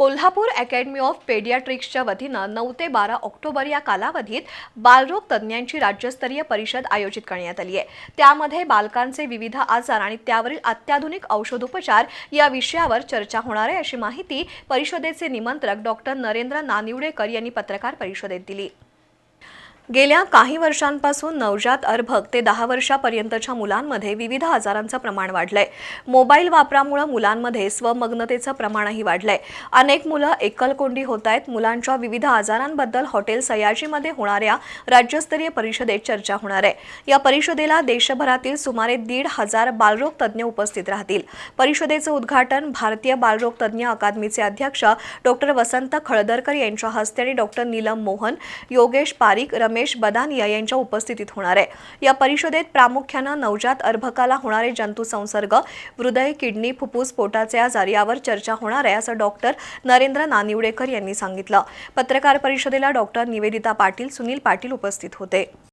Kolhapur academy of पेडियाट्रिक्सच्या वतीनं नऊ ते बारा ऑक्टोबर या कालावधीत बालरोग तज्ज्ञांची राज्यस्तरीय परिषद आयोजित करण्यात आली आहे. त्यामध्ये बालकांचे विविध आजार आणि त्यावरील अत्याधुनिक औषधोपचार या विषयावर चर्चा होणार आहे अशी माहिती परिषदेचे निमंत्रक डॉक्टर नरेंद्र नानिवडेकर यांनी पत्रकार परिषदेत दिली. गेल्या काही वर्षांपासून नवजात अर्भक ते दहा वर्षापर्यंतच्या मुलांमध्ये विविध आजारांचं प्रमाण वाढलंय. मोबाईल वापरामुळे मुलांमध्ये स्वमग्नतेचं प्रमाणही वाढलंय. अनेक मुलं एकलकोंडी होत आहेत मुलांच्या विविध आजारांबद्दल हॉटेल सयाजीमध्ये होणाऱ्या राज्यस्तरीय परिषदेत चर्चा होणार आहे. या परिषदेला देशभरातील सुमारे दीड हजार बालरोग तज्ज्ञ उपस्थित राहतील. परिषदेचं उद्घाटन भारतीय बालरोग तज्ज्ञ अकादमीचे अध्यक्ष डॉक्टर वसंत खळदरकर यांच्या हस्ते आणि डॉक्टर नीलम मोहन योगेश पारिक रमेश बदानिया यांच्या उपस्थितीत होणार आहे. या परिषदेत प्रामुख्यानं नवजात अर्भकाला होणारे जंतू संसर्ग हृदय किडनी फुफ्फुस पोटाचे आजार यावर चर्चा होणार आहे असं डॉक्टर नरेंद्र नानिवडेकर यांनी सांगितलं. पत्रकार परिषदेला डॉक्टर निवेदिता पाटील सुनील पाटील उपस्थित होते.